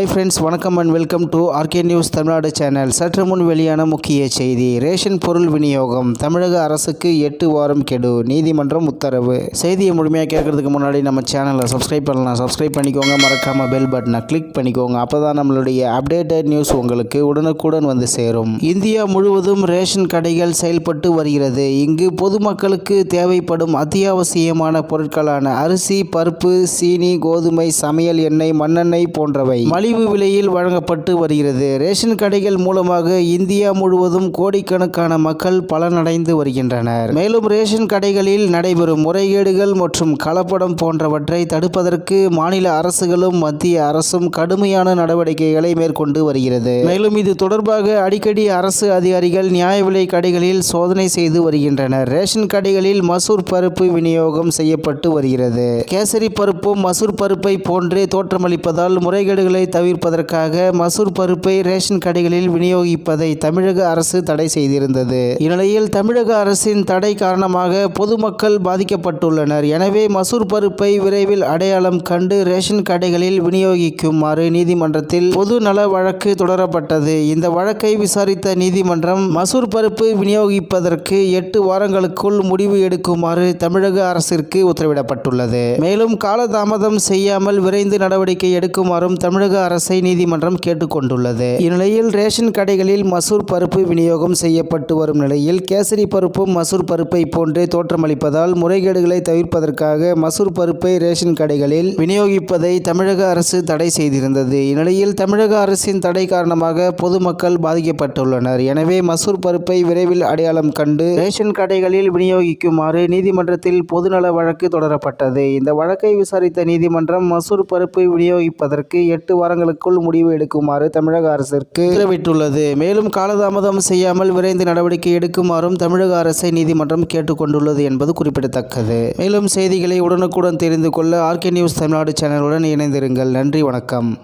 Hi friends வணக்கம் and welcome to RK news Tamil Nadu channel சற்று முன் வெளியான முக்கிய செய்தி. ரேஷன் பொருள் விநியோகம். தமிழக அரசுக்கு எட்டு வாரம் கெடு. நீதிமன்றம் உத்தரவு. செய்தியை முழுமையாக கேட்கறதுக்கு முன்னாடி நம்ம சேனலை சப்ஸ்கிரைப் பண்ணலாம். சப்ஸ்கிரைப் பண்ணிக்கோங்க. மறக்காம பெல் பட்டனை கிளிக் பண்ணிக்கோங்க. அப்போ தான் நம்மளுடைய அப்டேட்டட் நியூஸ் உங்களுக்கு உடனுக்குடன் வந்து சேரும். இந்தியா முழுவதும் ரேஷன் கடைகள் செயல்பட்டு வருகிறது. இங்கு பொதுமக்களுக்கு தேவைப்படும் அத்தியாவசியமான பொருட்களான அரிசி பருப்பு சீனி கோதுமை சமையல் எண்ணெய் மண்ணெண்ணெய் போன்றவை. மலிவு விலையில் வழங்கப்பட்டு வருகிறது. ரேஷன் கடைகள் மூலமாக இந்தியா முழுவதும் கோடிக்கணக்கான மக்கள் பலனடைந்து வருகின்றனர். மேலும் ரேஷன் கடைகளில் நடைபெறும் முறைகேடுகள் மற்றும் கலப்படம் போன்றவற்றை தடுப்பதற்கு மாநில அரசுகளும் மத்திய அரசும் கடுமையான நடவடிக்கைகளை மேற்கொண்டு வருகிறது. மேலும் இது தொடர்பாக அடிக்கடி அரசு அதிகாரிகள் நியாய விலை கடைகளில் சோதனை செய்து வருகின்றனர். ரேஷன் கடைகளில் மசூர் பருப்பு விநியோகம் செய்யப்பட்டு வருகிறது. கேசரி பருப்பும் மசூர் பருப்பை போன்றே தோற்றமளிப்பதால் முறைகேடுகளை தவிர்ப்பதற்காக மசூர் பருப்பை ரேஷன் கடைகளில் விநியோகிப்பதை தமிழக அரசு தடை செய்திருந்தது. இந்நிலையில் தமிழக அரசின் தடை காரணமாக பொதுமக்கள் பாதிக்கப்பட்டுள்ளனர். எனவே மசூர் பருப்பை விரைவில் அடையாளம் கண்டு ரேஷன் கடைகளில் விநியோகிக்குமாறு நீதிமன்றத்தில் பொது நல வழக்கு தொடரப்பட்டது. இந்த வழக்கை விசாரித்த நீதிமன்றம் மசூர் பருப்பு விநியோகிப்பதற்கு எட்டு வாரங்களுக்குள் முடிவு எடுக்குமாறு தமிழக அரசிற்கு உத்தரவிடப்பட்டுள்ளது. மேலும் காலதாமதம் செய்யாமல் விரைந்து நடவடிக்கை எடுக்குமாறும் தமிழக அரசை நீதிமன்றம் கேட்டுக்கொண்டுள்ளது. இந்நிலையில் ரேஷன் கடைகளில் மசூர் பருப்பு விநியோகம் செய்யப்பட்டு வரும் நிலையில் கேசரி பருப்பும் மசூர் பருப்பை போன்றே தோற்றமளிப்பதால் முறைகேடுகளை தவிர்ப்பதற்காக மசூர் பருப்பை ரேஷன் கடைகளில் விநியோகிப்பதை தமிழக அரசு தடை செய்திருந்தது. இந்நிலையில் தமிழக அரசின் தடை காரணமாக பொதுமக்கள் பாதிக்கப்பட்டுள்ளனர். எனவே மசூர் பருப்பை விரைவில் அடையாளம் கண்டு ரேஷன் கடைகளில் விநியோகிக்குமாறு நீதிமன்றத்தில் பொதுநல வழக்கு தொடரப்பட்டது. இந்த வழக்கை விசாரித்த நீதிமன்றம் மசூர் பருப்பு விநியோகிப்பதற்கு எட்டு வாரங்களுக்குள் முடிவு எடுக்குமாறு தமிழக அரசிற்கு உத்தரவிட்டுள்ளது. மேலும் காலதாமதம் செய்யாமல் விரைந்து நடவடிக்கை எடுக்குமாறும் தமிழக அரசை நீதிமன்றம் கேட்டுக்கொண்டுள்ளது என்பது குறிப்பிடத்தக்கது. மேலும் செய்திகளை உடனுக்குடன் தெரிந்து கொள்ள ஆர்கே நியூஸ் தமிழ்நாடு சேனலுடன் இணைந்திருங்கள். நன்றி வணக்கம்.